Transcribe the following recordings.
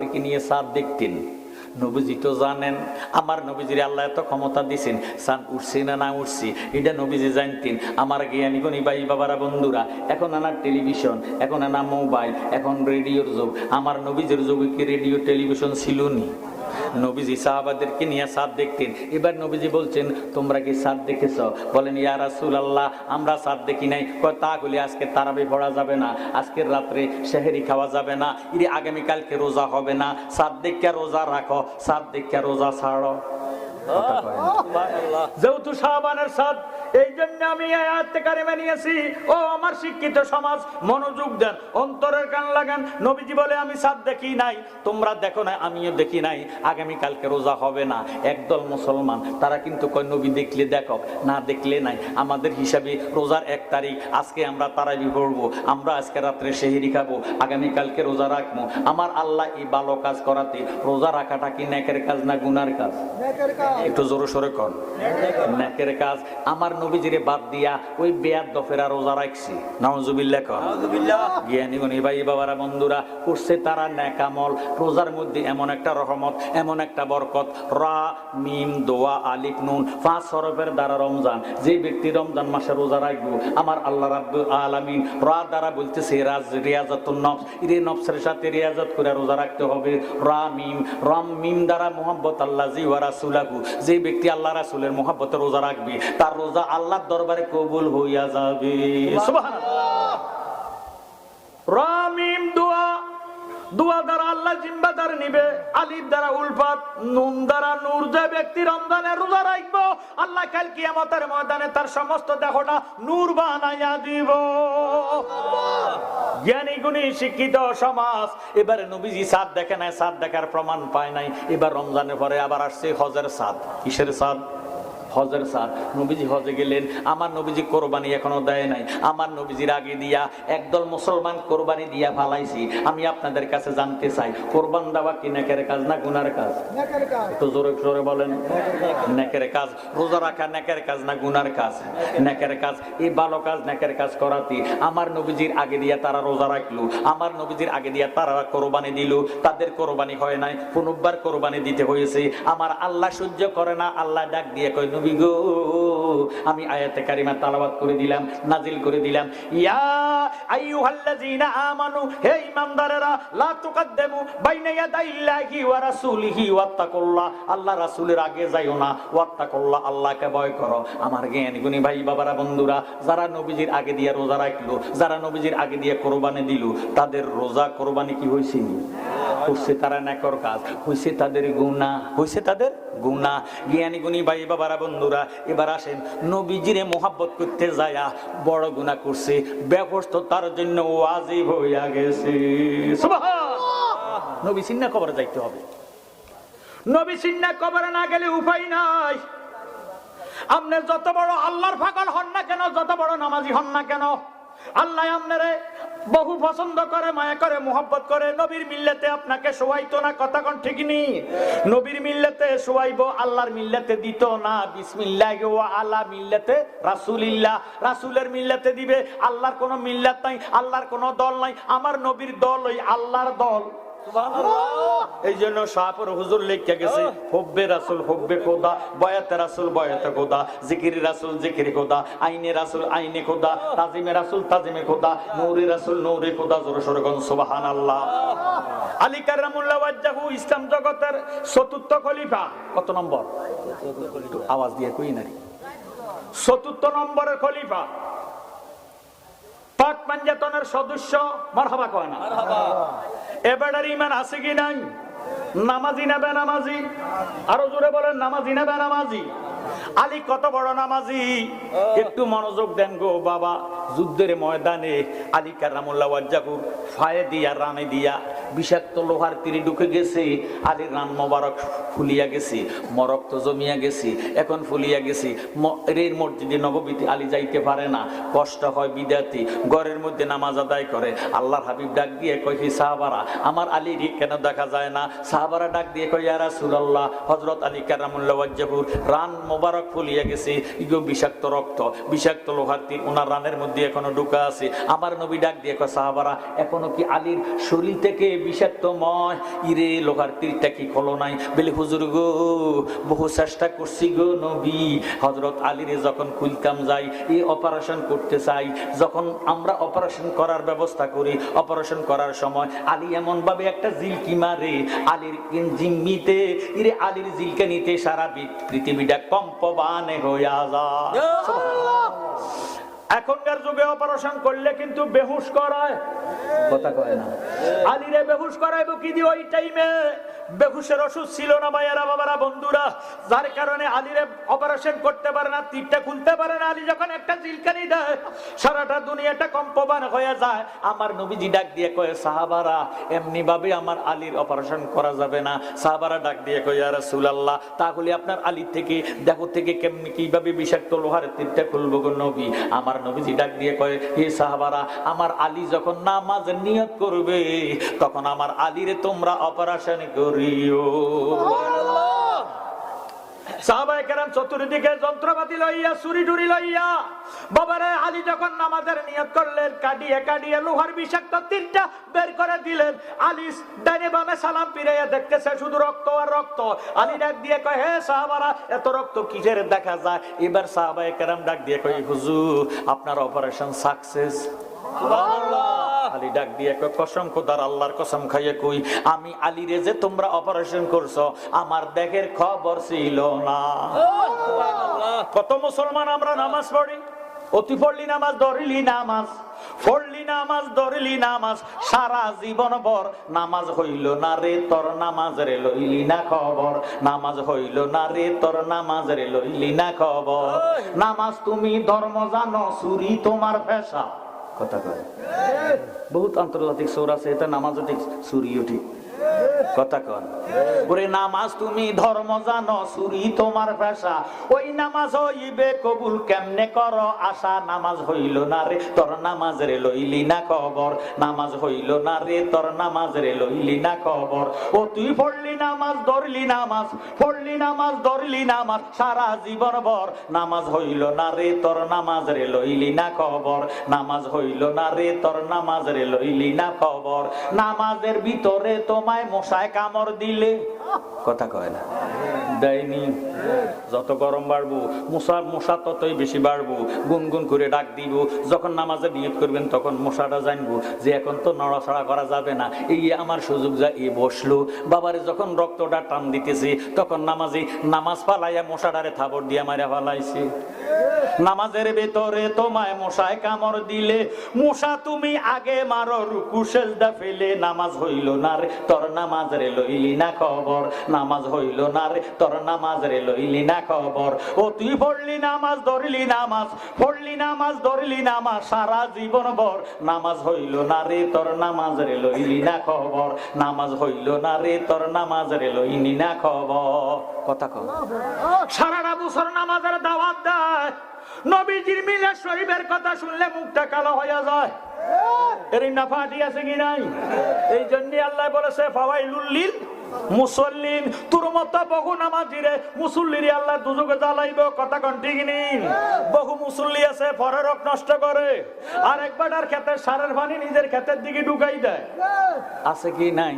কি নিয়ে সাদ দেখতেন। নবীজি তো জানেন, আমার নবীজির আল্লাহ এত ক্ষমতা দিছেন সান উঠছি না না উঠছি, এটা নবীজি জানতেন। আমার জ্ঞানী গণী ভাই বাবারা, বন্ধুরা, এখন আনার টেলিভিশন, এখন আনা মোবাইল, এখন রেডিওর যুগ। আমার নবীজির যুগে কি রেডিও টেলিভিশন ছিল নি নবীজি সাহাবাদেরকে নিয়ে সাদ দেখতেন। এবার নবীজি বলছেন তোমরা কি সাদ দেখেছ? বলেন ইয়া রাসুল আল্লাহ আমরা সাদ দেখি নাই। তা বলি আজকে তারাবি পড়া যাবে না আজকের রাত্রে সেহেরি খাওয়া যাবে না ইরে আগামীকালকে রোজা হবে না। সাদ দেখা রোজা রাখো সাদ দেখা রোজা ছাড়ো। যেহেতু সাহাবানের সাদ এই জন্য আমি আয়াতে কারিমে নিয়েছি। ও আমার শিক্ষিত সমাজ মনোযোগ দেন অন্তরের কান লাগান। নবীজি বলে আমি সাদ দেখি নাই তোমরা দেখো না আমিও দেখি নাই। আগামী কালকে রোজা হবে না একদল মুসলমান। তারা কিন্তু কয় নবী দেখলে দেখো না দেখলে নাই। আমাদের হিসাবে রোজার এক তারিখ আজকে আমরা তারাবি পড়ব আমরা আজকে রাত্রে সেহেরি খাব আগামী কালকে রোজা রাখব। আমার আল্লাহ এই ভালো কাজ করাতে রোজা রাখাটা কি নেকের কাজ না গুনার কাজ? একটু জোরে সরে কর। নেকের কাজ। আমার নবীজিরে বাদ দিয়া ওই বেয়ার দফেরা রোজা রাখছি। নাউজুবিল্লাহ কর। জ্ঞানী গণী ভাই বাবারা বন্ধুরা করছে তারা নেকামল রোজার মধ্যে এমন একটা রহমত এমন একটা বরকত। রা মিম দোয়া আলিফ নুন পাঁচ হরফের দ্বারা রমজান। যে ব্যক্তি রমজান মাসে রোজা রাখব আমার আল্লাহ রাব্বুল আলামিন রা দ্বারা বলতেছে রাজ রিয়াজাতুন নফস। ইরে নফসের সাথে রিয়াজাত করে রোজা রাখতে হবে। রা মিম রম মিম দ্বারা মোহাম্মত আল্লাহ জি ওয়া রাসূলাহু। যে ব্যক্তি আল্লাহ রাসুলের মোহাব্বতে রোজা রাখবে তার রোজা আল্লাহর দরবারে কবুল হইয়া যাবে। রামিম দোয়া দোয়া দ্বারা আল্লাহ জিম্বাদার নিবে আলিফ দ্বারা উলফাত নুন দ্বারা নূর যে ব্যক্তি রমজানে রোজা রাখব আল্লাহ কাল কিয়ামতের ময়দানে তার সমস্ত দেহটা নূর বানাইয়া দিব। জ্ঞানী গুণী শিক্ষিত সমাজ এবারে নবীজি সাদ দেখে নাই সাদ দেখার প্রমাণ পায় নাই। এবার রমজানের পরে আবার আসছে হজের সাদ। কিসের সাদ? হজের সাদ নবীজি হজে গেলেন। আমার নবীজি কোরবানি এখনও দেয় নাই। আমার নবীজির আগে দিয়া একদল মুসলমান কোরবানি দিয়া ফালাইছি। আমি আপনাদের কাছে জানতে চাই কোরবান দেওয়া কি নেকের কাজ না গুনার কাজ? একটু জোরে জোরে বলেন। নেকের কাজ রোজা রাখা নেকের কাজ না গুনার কাজ? নেকের কাজ এই ভালো কাজ নেকের কাজ করাতে। আমার নবীজির আগে দিয়া তারা রোজা রাখল। আমার নবীজির আগে দিয়া তারা কোরবানি দিল। তাদের কোরবানি হয় নাই। পুনর্বার কোরবানি দিতে হয়েছে। আমার আল্লাহ সহ্য করে না। আল্লাহ ডাক দিয়ে কয় নবী গো। আমি আয়াতে কারিমা তালাবাত করে দিলাম, নাজিল করে দিলাম। ইয়া আমানু, হে লা বাইনা ইয়াদাইল্লাহি ওয়া রাসূলিহি ওয়াত্তাকুল্লাহ। আল্লাহ রাসূলের আগে যাইও না, ওয়াত্তাকুল্লাহ, আল্লাহকে ভয় করো। আমার জ্ঞানী গুণী ভাই বাবারা, বন্ধুরা, যারা নবীজির আগে দিয়ে রোজা রাখল, যারা নবীজির আগে দিয়ে কোরবানি দিল, তাদের রোজা কোরবানি কি হয়েছে হচ্ছে তারা নেকর কাজ হয়েছে তাদের গুণা হয়েছে তাদের গুণা জ্ঞানী গুণী ভাই বাবারা বন্ধুরা এবার আসেন। নবীজিরে মোহাব্বত করতে যায়া বড় গুণা করছে। ব্যবস্থা তার জন্য ওয়াজিব হইয়া গেছে! নবী সিন্না কবরে যাইতে হবে। নবী সিন্না কবরে না গেলে উপায় নাই। আপনি যত বড় আল্লাহর ফাঁকল হন না কেন যত বড় নামাজি হন না কেন? আল্লাহ আপনারে বহু পছন্দ করে, মায়া করে, মোহব্বত করে। নবীর মিল্লাতে আপনাকে শোয়াইতো না, কথা কোন ঠিক নি? নবীর মিল্লাতে শোয়াইবো, আল্লাহর মিল্লাতে দিত না। বিসমিল্লাহ ওয়া আলা মিল্লাতে রাসূলিল্লাহ। রাসূলের মিল্লাতে দিবে, আল্লাহর কোনো মিল্লাত নাই, আল্লাহর কোনো দল নাই। আমার নবীর দল ওই আল্লাহর দল। এই জন্য শাহপুর হুজুর লিখে গেছে হব্বে রাসুল হব্বে খোদা বয়াতে রাসুল বয়াতে খোদা জিকিরি রাসুল জিকিরি খোদা আইনে রাসুল আইনে খোদা তাজিমে রাসুল তাজিমে খোদা নৌরি রাসুল নৌরি খোদা জোরে সরে সুবাহান আল্লাহ আলী কারামুল্লাহ ওয়াজ্জাহু ইসলাম জগতের চতুর্থ খলিফা। কত নম্বর? আওয়াজ দিয়ে কই নারী চতুর্থ নম্বরের খলিফা। পাক পাঞ্জাতনের সদস্য মারহাবা কয় না? এবারের ইমান আছে কি নাই? নামাজি না বেনামাজি? আরও জোরে বলেন নামাজি না বেনামাজি? আলী কত বড় নামাজি? একটু মনোযোগ দেন গো বাবা। যুদ্ধের ময়দানে আলী কারামুল্লাহ ওয়াজ্জাকুর ফায়ে দিয়া, রানে দিয়া বিষাক্ত লোহার তীরে ঢুকে গেছে, আলীর রান মোবারক ফুলিয়া গেছে, মরক তো জমিয়া গেছে, এখন ফুলিয়া গেছে। এর মসজিদে নববীতে আলী যাইতে পারে না, কষ্ট হয় বিদ্যার্থী ঘরের মধ্যে নামাজ আদায় করে। আল্লাহর হাবিব ডাক দিয়ে হে সাহাবারা, আমার আলী কেন দেখা যায় না? সাহাবারা ডাক দিয়ে কই ইয়া রাসূলুল্লাহ, হযরত আলী কারামুল্লাহ ওয়াজ্জাহুর রান মোবারক ফুলিয়া গেছে। ইগো বিষাক্ত রক্ত, বিষাক্ত লোহার তীর ওনার রানের মধ্যে মধ্যে এখনও ঢুকা আছে। আমার নবী ডাক দিয়ে সাহাবারা, এখনও কি আলীর শরীর থেকে বিষাক্তময়? ইরে, লোহার তীরটা কি খোলো নাই? বলে, হুজুর গো, বহু চেষ্টা করছি গো নবী। হজরত আলীরে যখন খুলতাম যাই এই অপারেশন করতে চাই। যখন আমরা অপারেশন করার ব্যবস্থা করি, অপারেশন করার সময় আলী এমন ভাবে একটা জিলকি মারে, আলীর জিম্মিতে ইরে আলীর জিলকে নিতে সারা পৃথিবীটা কম্পবানে হইয়া যায়। এখনকার যুগে অপারেশন করলে কিন্তু বেহুশ করায়। কথা কয় না। আলিরে বেহুশ করাইব কি দিয়ে ওই টাইমে বেহুশের ওষুধ ছিল না ভাইয়ারা বাবারা, বন্ধুরা। যার কারণে আলিরে অপারেশন করতে পারে না, তীরটা খুলতে পারে না। আলী যখন একটা চিলকানি দেয়, সারাটা দুনিয়াটা কম্পবান হয়ে যায়। আমার নবীজি ডাক দিয়ে কয়ে, সাহাবারা, এমনি ভাবে আমার আলীর অপারেশন করা যাবে না। সাহাবারা ডাক দিয়ে কয়ে আর আল্লাহ তাহলে আপনার আলী থেকে দেখো থেকে কেমনি কীভাবে বিষাক্ত লোহার তীরটা খুলবো গো নবী? আমার নবীজি ডাক দিয়ে কয়ে, হে সাহাবারা, আমার আলী যখন নামাজ নিয়ত করবে, তখন আমার আলীরে তোমরা অপারেশন সালাম ফিরাইয়া দেখতেছে শুধু রক্ত আর রক্ত। আলী ডাক দিয়ে কয় রক্ত কিসের দেখা যায়? এবার ডাক দিয়ে আপনার অপারেশন সাকসেস। আলী ডাক দিয়ে কসম খোদার আল্লাহর কসম খাইয়ে কই? আমি আলীরে যে তোমরা অপারেশন করছ আমার দেখের খবর ছিল না। কত মুসলমান আমরা নামাজ পড়ি? অতি পড়লি নামাজ ধরিলি নামাজ পড়লি নামাজ ধরিলি নামাজ সারা জীবন ভর নামাজ হইল না রে তোর নামাজ রে লইলি না খবর। নামাজ হইল না রে তোর নামাজ রে লইলি না খবর। নামাজ তুমি ধর্ম জানো চুরি তোমার পেশা। কথা কয়। বহুত আন্তর্জাতিক সৌর আছে এটা নামাজও ঠিক সূর্য ঠিক কথা কন। ওরে নামাজ তুমি ধর্ম জানো চুরি তোমার পেশা ওই নামাজ হইবে কবুল কেমনে কর? আশা নামাজ হইল না রে, তোর নামাজ রে লইলি না খবর। নামাজ হইল না রে, তোর নামাজ রে লইলি না খবর। ও তুই পড়লি নামাজ, ধরলি নামাজ, পড়লি নামাজ, ধরলি নামাজ, সারা জীবন ভর। নামাজ হইল না রে, তোর নামাজ রে লইলি না খবর। নামাজ হইল না রে, তোর নামাজ রে লইলি না খবর। নামাজের ভিতরে তোমায় মশায় কামড় দিলে কথা কয় না। দেয়নি। যত গরম বাড়বো মশা মশা ততই বেশি বাড়বো। গুনগুন করে ডাক দিব। যখন নামাজে নিয়ত করবেন, তখন মশাটা জানব যে এখন তো নড়াচড়া করা যাবে না। এই আমার সুযোগ যা, এ বসল। বাবারে যখন রক্তটা টান দিতেছে, তখন নামাজে নামাজ পালাইয়া মশাটারে থাবর দিয়া মারা ফালাইছে। নামাজের ভেতরে তোমায় মশায় কামড় দিলে, মশা, তুমি আগে মারো, রুকু, সেজদা ফেলে নামাজ হইল না তোর নামাজ রে লইলি না খবর। নামাজ হইল না রে, তোর নামাজ রে লইলি না খবর। ও তুই পড়লি নামাজ, ধরলি নামাজ, পড়লি নামাজ, ধরলি নামাজ, সারা জীবন ভর নামাজ হইল না রে, তোর নামাজ রে লইলি না খবর। নামাজ হইল না রে, তোর নামাজ রে লইলি না খবর। কথা কর সারাটা বছর নামাজের দাওয়াত দেয়। নবীজির মিলে শরীফের কথা শুনলে মুখটা কালো হয়ে যায়। এর নাফাটি আছে কি নাই? এই জন্য আল্লাহ বলেছে ফাওয়াই লুল্লিল মুসল্লিন, তোর মতো বহু নামাজিরে মুসল্লিরে আল্লাহ দুজকে জ্বালাইব, কথা কন ঠিক নেই? বহু মুসল্লি আছে, ফরের রক নষ্ট করে। আর একবার আর খেতে সারের পানি নিজের খেতের দিকে ঢুকাই দেয়। আছে কি নাই?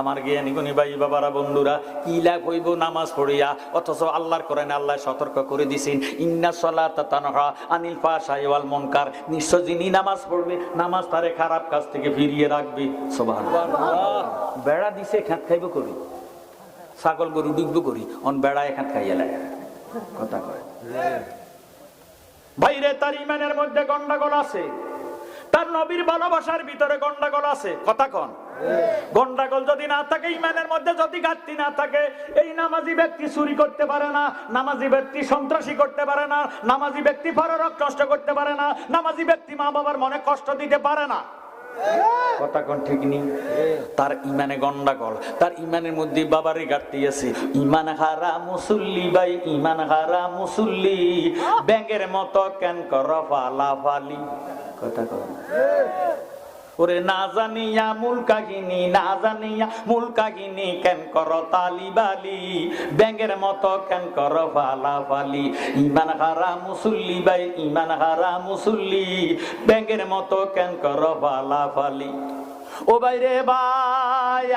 আমার জ্ঞানী গুণী ভাই বাবারা, বন্ধুরা, কি লাভ হইব নামাজ পড়িয়া? অথচ আল্লাহর করেন আল্লাহ সতর্ক করে দিছেন, ইন্না সলাত তানহা আনিল ফাশাই ওয়াল মুনকার। নিশ্চয় যিনি নামাজ পড়বে, নামাজ তারে খারাপ কাজ থেকে ফিরিয়ে রাখবে। সুবহানাল্লাহ। বেড়া দিছে, খাত খাইব করি? ছাগল গরু ডুববো করি? অন বেড়া এখান খাইয়া লাগে। কথা কয়। বাইরে তার ইমানের মধ্যে গন্ডাগোল আছে। তার নবীর ভালোবাসার ভিতরে গন্ডাগোল আছে। কথা কন। গন্ডাগোল যদি না থাকে, ইমানের মধ্যে যদি ঘাটতি না থাকে, এই নামাজি ব্যক্তি চুরি করতে পারে না, নামাজি ব্যক্তি সন্ত্রাসী করতে পারে না, নামাজি ব্যক্তি পররক কষ্ট করতে পারে না, নামাজি ব্যক্তি মা বাবার মনে কষ্ট দিতে পারে না। কথা কোন ঠিক ইমানে ইমানের মধ্যে আছে। ইমান ইমান মতো কেন কর কথা কর ওরে না জানিয়া মূল কাহিনী না জানিয়া মূল কাহিনী কেন কর তালিবালি? ব্যাঙের মতো কেন কর ফালা ফালি ইমান হারা মুসল্লি ভাই ইমান হারা মুসল্লি। ব্যাঙের মতো কেন কর ফালা ফালি ও বাইরে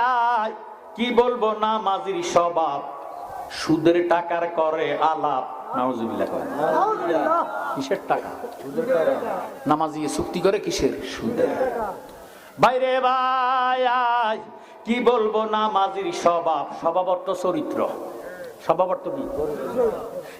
আয়, কি বলব না মাঝির স্বভাব? সুদের টাকার করে আলাপ। নাউজুবিল্লাহ করে কিসের টাকা? নামাজি চুক্তি করে কিসের? সুদের বাইরে ভাই কি বলব নামাজির স্বভাব? স্বভাব অর্থ চরিত্র। স্বভাব কি?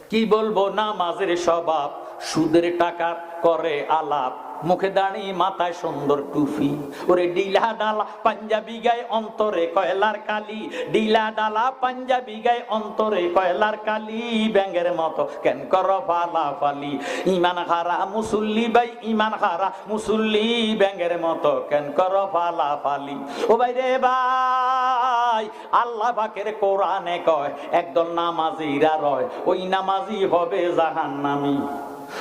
কি বলব নামাজের স্বভাব? সুদের টাকা করে আলাপ মুখে দাঁড়ি, মাথায় সুন্দর টুফি ওরে ডিলা ডালা পাঞ্জাবি গায়ে অন্তরে কয়লার কালি। ডিলা ডালা পাঞ্জাবি গায়ে অন্তরে কয়লার কালি। ব্যাঙের মতো কেন কর ফালা ফালি। ইমান হারা মুসল্লি বাই ইমান হারা মুসল্লি। ব্যাঙের মতো কেন কর ফালা ফালি। ও ভাই রে ভাই, আল্লাহ পাকের কোরআনে কয়, একদল নামাজিরা রয়, ওই নামাজি হবে জাহান্নামী।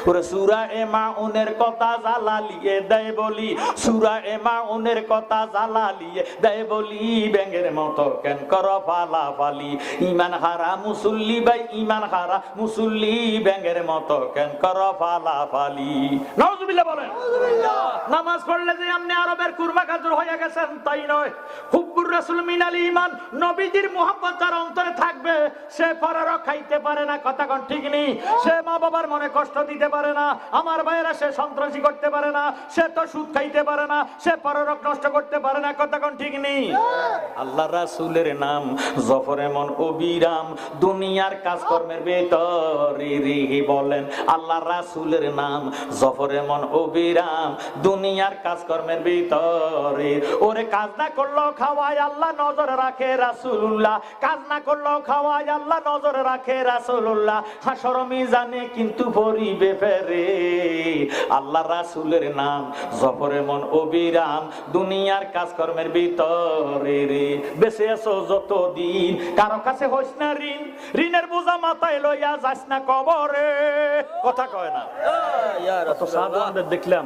ওরে সুরা এ মাউনের কথা জালালিয়ে দেয় বলি। সুরা এ মাউনের কথা জালালিয়ে দেয় বলি। ব্যাঙের মতো কেন কর ফালা ফালি। ইমান হারা মুসল্লি ভাই ইমান হারা মুসল্লি। ব্যাঙের মতো কেন কর ফালা ফালি। নজবিল্লাহ বলেন। নামাজ পড়লে যে আপনি আরবের কুরবা কাজর হয়ে গেছেন তাই নয়। হুব্বুর রাসূল মিনাল ইমান নবীজির মোহাম্মত যার অন্তরে থাকবে সে পরেরও খাইতে পারে না কথা কোন ঠিক নেই। সে মা বাবার মনে কষ্ট দিতে পারে না, আমার ভাইয়েরা সে সন্ত্রাসী করতে পারে না, সে তো সুদ খাইতে পারে না, সে পররক নষ্ট করতে পারে না, কথা কোন ঠিক নেই? আল্লাহ রাসূলের নাম জফর এমন অবিরাম, দুনিয়ার কাজকর্মের ভেতরে বলেন, আল্লাহ রাসূলের নাম জফর এমন অবিরাম, দুনিয়ার কাজকর্মের ভিতরে, ওরে কাজ না করল খাওয়াই আল্লাহ, নজর রাখে রাসূলুল্লাহ, কাজ না করল খাওয়াই আল্লাহ, নজর রাখে রাসূলুল্লাহ, হাসর মিজানে কিন্তু পরিবে ফেরে। আল্লাহ রাসুলের নাম জফর এমন অবিরাম দুনিয়ার কাজকর্মের ভিতরে রে। বেঁচে আছো যতদিন কারও কাছে হইস না ঋণ ঋণের বোঝা মাথায় লইয়া যাস না কবরে। কথা কয় না? কত দেখলাম।